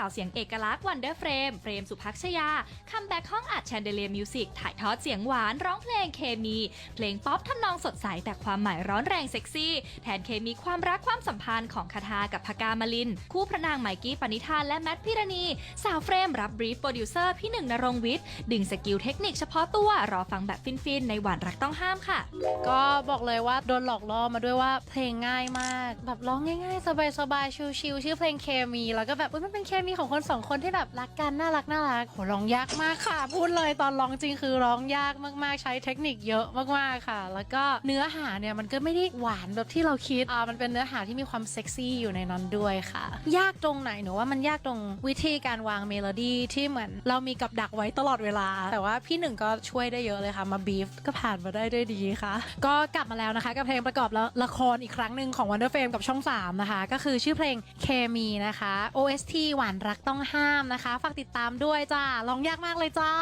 าวเสียงเอกลักษณ์วันเดอร์เฟรมเฟรมสุภักชยา คัมแบ็กห้องอัดแชนเดเลียมิวสิกถ่ายทอดเสียงหวานร้องเพลงเคมี เพลงป๊อปทำนองสดใสแต่ความหมายร้อนแรงเซ็กซี่ แทนเคมีความรักความสัมพันธ์ของคาทากับพกามาลิน คู่พระนางไมกี้ปณิธานและแมทพิรณี สาวเฟรมรับบรีฟโปรดิวเซอร์พี่หนึ่งนรงวิทย์ดึงสกิลเทคนิคเฉพาะตัวรอฟังแบบฟินๆในหวานรักต้องห้ามค่ะ ก็บอกเลยว่าโดนหลอกล่อมาด้วยว่าเพลงง่ายมาก แบบร้องง่ายๆ สบายๆชิลๆชื่อเพลงเคมี แล้วก็แบบมันเป็นเคมีีของคนสองคนที่แบบรักกันน่ารักน่ารักโหร้องยากมากค่ะ พูดเลยตอนร้องจริงคือร้องยากมากๆ ใช้เทคนิคเยอะมากๆค่ะ แล้วก็เนื้อหาเนี่ยมันก็ไม่ได้หวานแบบที่เราคิดอ่ามันเป็นเนื้อหาที่มีความเซ็กซี่อยู่ในนั้นด้วยค่ะ ยากตรงไหนหนูว่ามันยากตรงวิธีการวางเมโลดี้ที่เหมือนเรามีกับดักไว้ตลอดเวลา แต่ว่าพี่หนึ่งก็ช่วยได้เยอะเลยค่ะ มาบีฟก็ผ่านมาได้ด้วยดีค่ะ ก็กลับมาแล้วนะคะ กับเพลงประกอบละละครอีกครั้งหนึ่งของ Wonder Fame กับช่อง 3 นะคะ ก็คือชื่อเพลงเคมีนะคะ OST หวานรักต้องห้ามนะคะ ฝากติดตามด้วยจ้าลองยากมากเลยจ้า